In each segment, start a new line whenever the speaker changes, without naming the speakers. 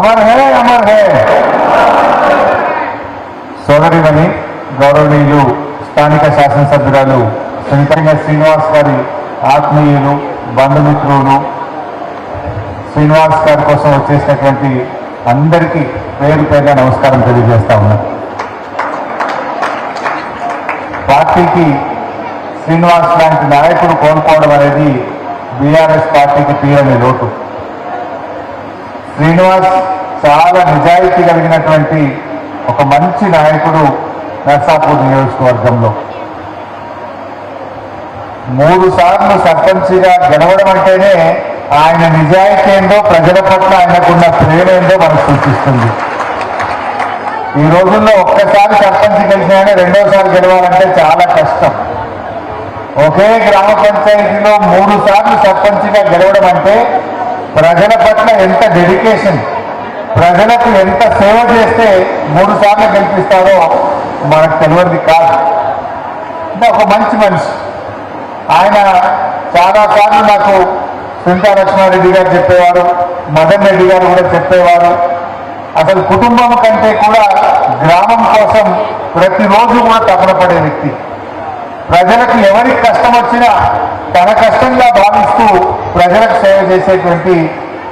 అమర్ హే అమర్ హే సోదరిమణి గౌరవనీయులు స్థానిక శాసనసభ్యురాలు సునీతంగా శ్రీనివాస్ గారి ఆత్మీయులు బంధుమిత్రులు శ్రీనివాస్ గారి కోసం వచ్చేసినటువంటి అందరికీ పేరు పేరుగా నమస్కారం తెలియజేస్తా ఉన్నాను పార్టీకి శ్రీనివాస్ లాంటి నాయకుడు కోల్పోవడం అనేది బీఆర్ఎస్ పార్టీకి తీరని లోటు. శ్రీనివాస్ చాలా నిజాయితీ కలిగినటువంటి ఒక మంచి నాయకుడు నర్సాపూర్ నియోజకవర్గంలో. మూడు సార్లు సర్పంచిగా గెలవడం అంటేనే ఆయన నిజాయితీ ఏందో ప్రజల పట్ల ఆయనకున్న ప్రేమ ఏందో మనకు సూచిస్తుంది. ఈ రోజుల్లో ఒక్కసారి సర్పంచ్ గెలిచినాయని రెండోసారి గెలవాలంటే చాలా కష్టం. ఒకే గ్రామ పంచాయతీలో మూడు సార్లు సర్పంచ్గా గెలవడం అంటే ప్రజల పట్ల ఎంత డెడికేషన్ ప్రజలకు ఎంత సేవ చేస్తే మూడు సార్లు గెలిపిస్తారో మనకు తెలియదు కాదు. అంటే ఒక మంచి మనిషి. ఆయన చాలాసార్లు నాకు సునీతా లక్ష్మారెడ్డి గారు చెప్పేవారు మదన్ రెడ్డి గారు కూడా చెప్పేవారు. అసలు కుటుంబం కంటే కూడా గ్రామం కోసం ప్రతిరోజు కూడా తపన పడే వ్యక్తి. ప్రజలకు ఎవరికి కష్టం వచ్చినా తన కష్టంగా భావిస్తూ ప్రజలకు సేవ చేసేటువంటి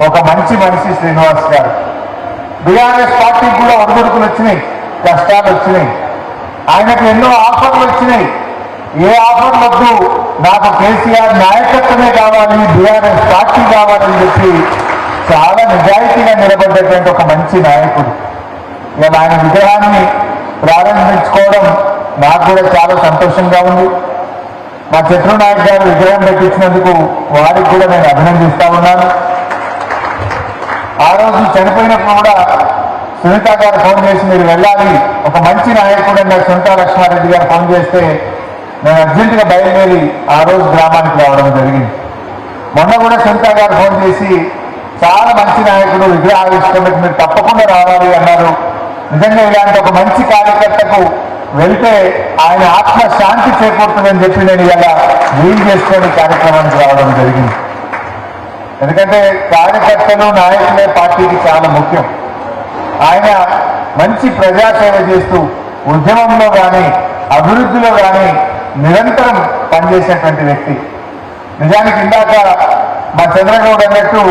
ఒక మంచి మనిషి శ్రీనివాస్ గారు. బీఆర్ఎస్ పార్టీకి కూడా ఒడిదుడుకులు వచ్చినాయి కష్టాలు వచ్చినాయి. ఆయనకు ఎన్నో ఆఫర్లు వచ్చినాయి. ఏ ఆఫర్లు వద్దు నాకు కేసీఆర్ నాయకత్వమే కావాలి బీఆర్ఎస్ పార్టీ కావాలని చెప్పి చాలా నిజాయితీగా నిలబడ్డటువంటి ఒక మంచి నాయకుడు. ఇలా ఆయన విగ్రహాన్ని ప్రారంభించుకోవడం నాకు కూడా చాలా సంతోషంగా ఉంది. మా చంద్ర నాయక్ గారు విగ్రహం పెట్టించినందుకు వారికి కూడా నేను అభినందిస్తా ఉన్నాను. ఆ రోజు చనిపోయినప్పుడు కూడా సునీత గారు ఫోన్ చేసి మీరు వెళ్ళాలి. ఒక మంచి నాయకుడు అని సునీతా లక్ష్మారెడ్డి గారు ఫోన్ చేస్తే నేను అర్జెంటుగా బయలుదేరి ఆ రోజు గ్రామానికి రావడం జరిగింది. మొన్న కూడా సునీత గారు ఫోన్ చేసి చాలా మంచి నాయకుడు విగ్రహావిష్కరణకు మీరు తప్పకుండా రావాలి అన్నారు. నిజంగా ఇలాంటి ఒక మంచి కార్యకర్తకు వెళ్తే ఆయన ఆత్మ శాంతి చేకూరుతుందని చెప్పి నేను ఇలా వీలు చేసుకొని కార్యక్రమానికి రావడం జరిగింది. ఎందుకంటే కార్యకర్తలు నాయకులే పార్టీకి చాలా ముఖ్యం. ఆయన మంచి ప్రజాసేవ చేస్తూ ఉద్యమంలో కానీ అభివృద్ధిలో కానీ నిరంతరం పనిచేసేటువంటి వ్యక్తి. నిజానికి ఇందాక మా చంద్రగౌడ్ అన్నట్టు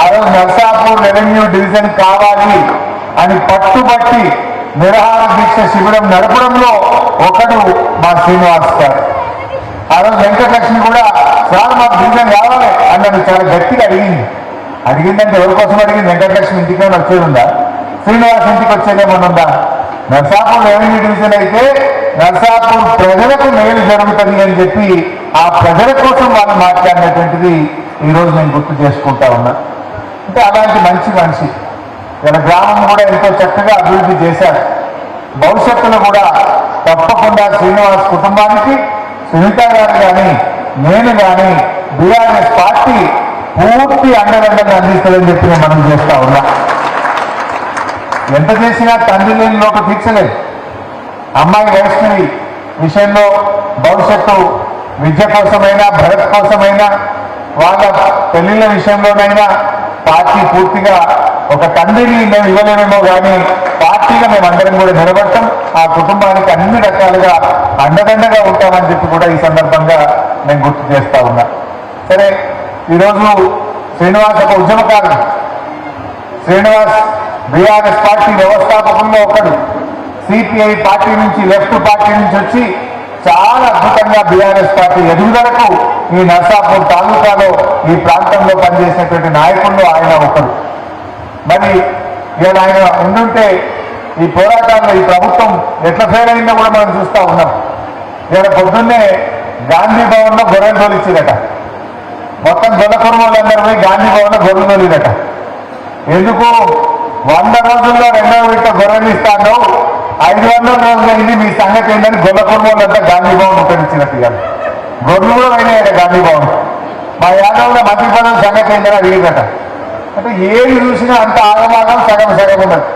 ఆ రోజు నర్సాపూర్ రెవెన్యూ డివిజన్ కావాలి అని పట్టుబట్టి నిరాహార దీక్ష శిబిరం నడపడంలో ఒకడు మా శ్రీనివాస్ గారు ఆ రోజు వెంకటలక్ష్మి కూడా సార్ మాకు దీక్షం కావాలి అని నన్ను చాలా గట్టిగా అడిగింది. అడిగిందంటే ఎవరి కోసం అడిగింది? వెంకటలక్ష్మి ఇంటికి ఏమైనా ఉందా? శ్రీనివాస్ ఇంటికి వచ్చేది ఉందా నర్సాపూర్ రెవెన్యూ డివిజన్ అయితే నర్సాపూర్ ప్రజలకు మేలు జరుగుతుంది అని చెప్పి ఆ ప్రజల కోసం వాళ్ళు మాట్లాడినటువంటిది ఈరోజు నేను గుర్తు చేసుకుంటా ఉన్నా. అంటే అలాంటి మంచి మనిషి. తన గ్రామం కూడా ఎంతో చక్కగా అభివృద్ధి చేశారు. భవిష్యత్తులో కూడా తప్పకుండా శ్రీనివాస్ కుటుంబానికి సునీత గారు కానీ నేను కానీ బీఆర్ఎస్ పార్టీ పూర్తి అండదండలు అందిస్తుందని చెప్పి నేను మనం చేస్తా ఉన్నా. ఎంత చేసినా తండ్రి లేని లోపల తీర్చలేదు. అమ్మాయి వైష్ణవి విషయంలో భవిష్యత్తు విద్య కోసమైనా భరత్ కోసమైనా వాళ్ళ పెళ్ళిళ్ళ విషయంలోనైనా పార్టీ పూర్తిగా ఒక తండ్రిని మేము ఇవ్వలేమేమో కానీ పార్టీగా మేము అందరం కూడా నిలబడతాం. ఆ కుటుంబానికి అన్ని రకాలుగా అండదండగా ఉంటామని చెప్పి కూడా ఈ సందర్భంగా నేను గుర్తు చేస్తా ఉన్నా. సరే ఈరోజు శ్రీనివాస్ ఒక ఉద్యమకారుడు శ్రీనివాస్ బీఆర్ఎస్ పార్టీ వ్యవస్థాపకంలో ఒకడు. సిపిఐ పార్టీ నుంచి లెఫ్ట్ పార్టీ నుంచి వచ్చి చాలా అద్భుతంగా బీఆర్ఎస్ పార్టీ ఎదుగుదలకు ఈ నర్సాపూర్ తాలూకాలో ఈ ప్రాంతంలో పనిచేసినటువంటి నాయకుల్లో ఆయన ఒకరు మరి ఇవాళ ఆయన ఉండుంటే ఈ పోరాటాల్లో ఈ ప్రభుత్వం ఎట్లా ఫెయిల్ అయిందో కూడా మనం చూస్తా ఉన్నాం. ఇక్కడ పొద్దున్నే గాంధీ భవన్లో గొర్రెలు తోలిచ్చిందట మొత్తం గొల్లకుర్మలందరూ పోయి గాంధీ భవన్లో గొర్రెలు తోలిదట ఎందుకు? వంద రోజుల్లో రెండవ విడత గొర్రెలు ఇస్తాను ఐదు వందల రోజులు అయింది మీ సంగతి ఏంటని గొల్ల కుటుంబాలంతా గాంధీ భవన్ ఉపయోగించినట్టు కాదు గొర్రెలు కూడా అయినాయట గాంధీ భవన్. మా యాదవ్లో మంత్రి పదవి సంగతి ఏంటని అడిగిందట అంటే ఏది చూసినా అంత ఆగమాగం సగం సగం ఉన్నది.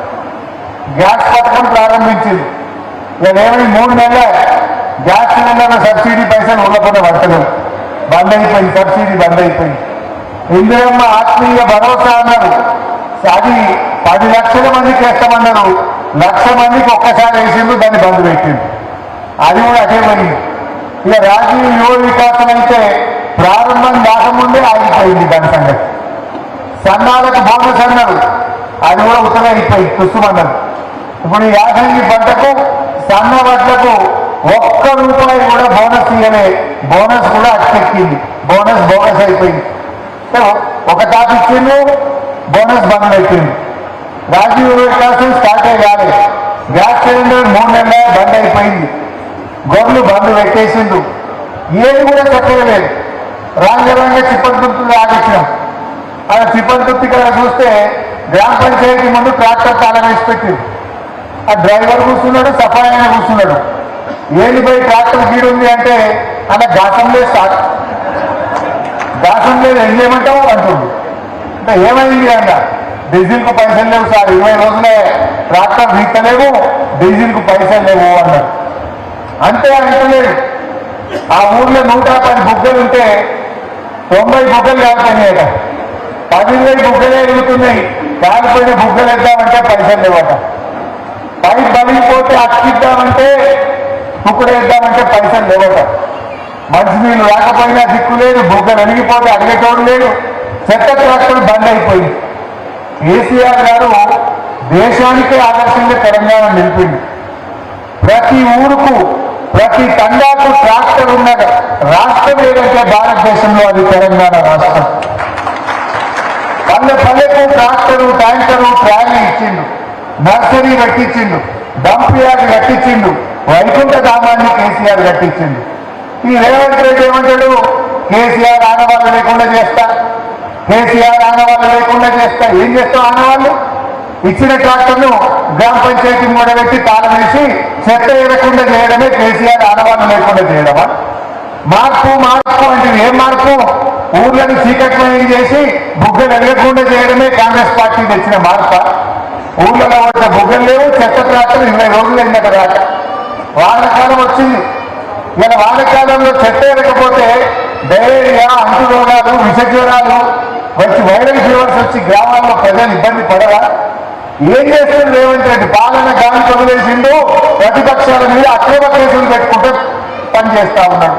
గ్యాస్ పథకం ప్రారంభించింది. ఇక మూడు నెలల గ్యాస్ సిలిండర్ల సబ్సిడీ పైసలు ఉండకుండా పడతలేవు బంద్ అయిపోయింది సబ్సిడీ బంద్ అయిపోయింది. ఇందిరమ్మ ఆత్మీయ భరోసా అన్నారు. అది పది లక్షల మందికి వేస్తామన్నారు. లక్ష మందికి ఒక్కసారి వేసిండు దాన్ని బంద్ పెట్టింది అది కూడా అదే పోయింది ఇక రాజీవ్ యువ వికాసం అయితే ప్రారంభం కాకముందే ఆగిపోయింది దాని సంగతి. సన్నాలకు బోనస్ అన్నారు అది కూడా ఉత్తరం అయిపోయింది తుస్సుమన్నారు ఇప్పుడు యాసంగి పంటకు సన్న వడ్లకు ఒక్క రూపాయి కూడా బోనస్ ఇవ్వలే బోనస్ కూడా అట్టెక్కింది బోనస్ బోనస్ అయిపోయింది. ఒక టాప్ ఇచ్చిండు బోనస్ బంద్ అయిపోయింది. రాజీవ్ వికాసం స్టార్ట్ అయ్యాలి గ్యాస్ సిలిండర్ మూడు నెలల బంద్ అయిపోయింది. గొర్రెలు బంద్ పెట్టేసిండు ఏది కూడా చెప్పలేదు. రాంగరంగా చిప్పటి గుర్తులు ఆగించినాం మన చిప్పటి గుర్తు చూస్తే గ్రామ పంచాయతీ ముందు ట్రాక్టర్ తాళం వేసి పెట్టింది. ఆ డ్రైవర్ కూర్చున్నాడు సఫాయి ఆయన కూర్చున్నాడు. ఏది పోయి ట్రాక్టర్ గీడుంది అంటే అలా ఘాసం లేదు సార్. ఘాసం లేదు ఏం చేయమంటావు అంటుంది. అంటే ఏమైంది అంట. డీజిల్కు పైసలు లేవు సార్ ఇరవై రోజులే ట్రాక్టర్ వీక్కలేవు డీజిల్కు పైసలు లేవు అన్నాడు అంతే అంటలేదు. ఆ ఊర్లో నూట పది బుగ్గలు ఉంటే తొంభై బుగ్గలు కాలిపోయినాయట పదివేల బుగ్గలే ఎదుగుతున్నాయి కాలిపోయిన బుగ్గలు ఎద్దామంటే పైసలు లేవట. పై బలిగిపోతే అక్కిద్దామంటే తుక్కుడు వేద్దామంటే పైసలు లేవట. మంచినీళ్ళు రాకపోయినా దిక్కు లేదు బుగ్గలు అణిగిపోతే అడిగేటోడు లేడు. చెత్త ట్రాక్టర్ బంద్ అయిపోయింది కేసీఆర్ గారు దేశానికే ఆదర్శంగా తెలంగాణ నిలిపింది. ప్రతి ఊరుకు ప్రతి తండాకు ట్రాక్టర్ ఉన్న రాష్ట్రం ఏదంటే భారతదేశంలో అది తెలంగాణ రాష్ట్రం. పల్లె పల్లెకు ట్రాక్టరు ట్యాంకరు ట్రాలీ ఇచ్చిండు. నర్సరీ కట్టించిండు. డంప్ యార్డ్ కట్టించిండు. వైకుంఠ ధామాన్ని కేసీఆర్ కట్టించిండు. ఈ రేవంత్ రెడ్డి ఏమంటాడు? కేసీఆర్ ఆనవాళ్ళు లేకుండా చేస్తా. కేసీఆర్ ఆనవాళ్ళు లేకుండా చేస్తా. ఏం చేస్తావు ఆనవాళ్ళు ఇచ్చిన ట్రాక్టర్ను గ్రామ పంచాయతీ మూడబెట్టి తాళం వేసి చెత్త వేయకుండా చేయడమే కేసీఆర్ ఆనవాళ్ళు లేకుండా చేయడమా? మార్పు మార్పు అంటే ఏం మార్పు? ఊర్లను చీకట్మయం చేసి బుగ్గలు వెలగకుండా చేయడమే కాంగ్రెస్ పార్టీ తెచ్చిన మార్ప. ఊర్లలో వచ్చిన బుగ్గలు లేవు చెత్త ట్రాక్టర్ ఇరవై రోజులు వెళ్ళిన తర్వాత. వానకాలం వచ్చింది. ఇలా వానకాలంలో చెత్త ఎరకపోతే డైరియా అంటు రోగాలు విషజ్వరాలు వచ్చి వైరల్ ఫీవర్స్ వచ్చి గ్రామాల్లో ప్రజలు ఇబ్బంది పడరా? ఏం చేస్తుంది రేవంత్ రెడ్డి? పాలన గాలి వదిలేసిండు ప్రతిపక్షాల మీద అక్రమ కేసులు పెట్టుకుంటూ పనిచేస్తా ఉన్నాడు